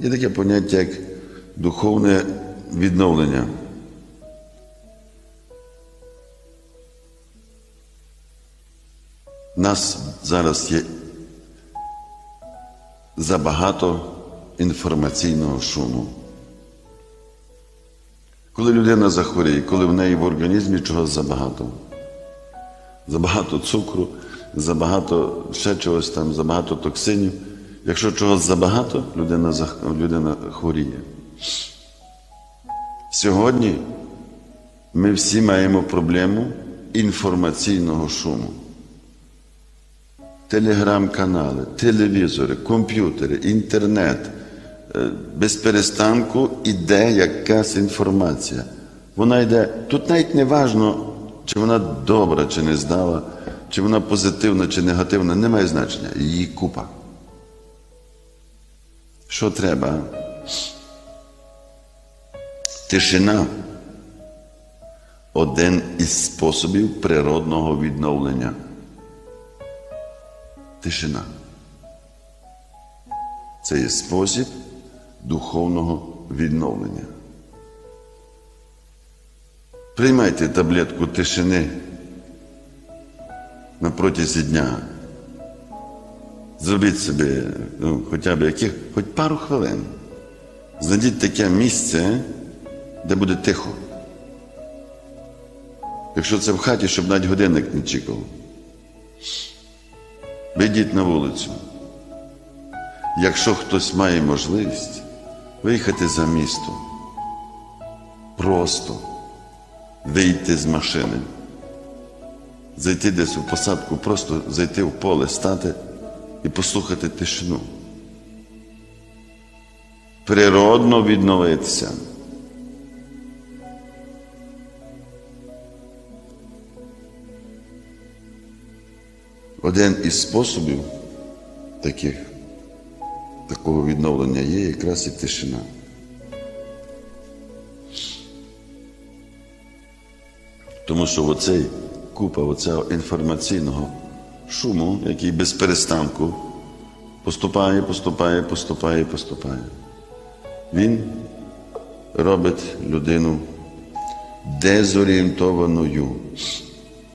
Є таке поняття, як духовне відновлення. Нас зараз є забагато інформаційного шуму. Коли людина захворіє, коли в неї в організмі чогось забагато, забагато цукру, забагато ще чогось там, забагато токсинів. Якщо чогось забагато, людина, людина хворіє. Сьогодні ми всі маємо проблему інформаційного шуму. Телеграм-канали, телевізори, комп'ютери, інтернет. Е, Без перестанку іде якась інформація. Вона йде. Тут навіть не важно, чи вона добра, чи не здала, чи вона позитивна, чи негативна, не має значення. Її купа. Що треба? Тишина один із способів природного відновлення. Тишина. Це є спосіб духовного відновлення. Приймайте таблетку тишини на протязі дня. Зробіть собі ну, хоча б яких, хоч пару хвилин. Знайдіть таке місце, де буде тихо. Якщо це в хаті, щоб навіть годинник не чекав. Вийдіть на вулицю. Якщо хтось має можливість виїхати за місто, просто вийти з машини, зайти десь у посадку, просто зайти в поле, стати і послухати тишину. Природно відновитися. Один із способів таких, такого відновлення є якраз і тишина. Тому що оцей купа оцього інформаційного шуму, який без перестанку поступає, поступає, поступає, поступає, він робить людину дезорієнтованою.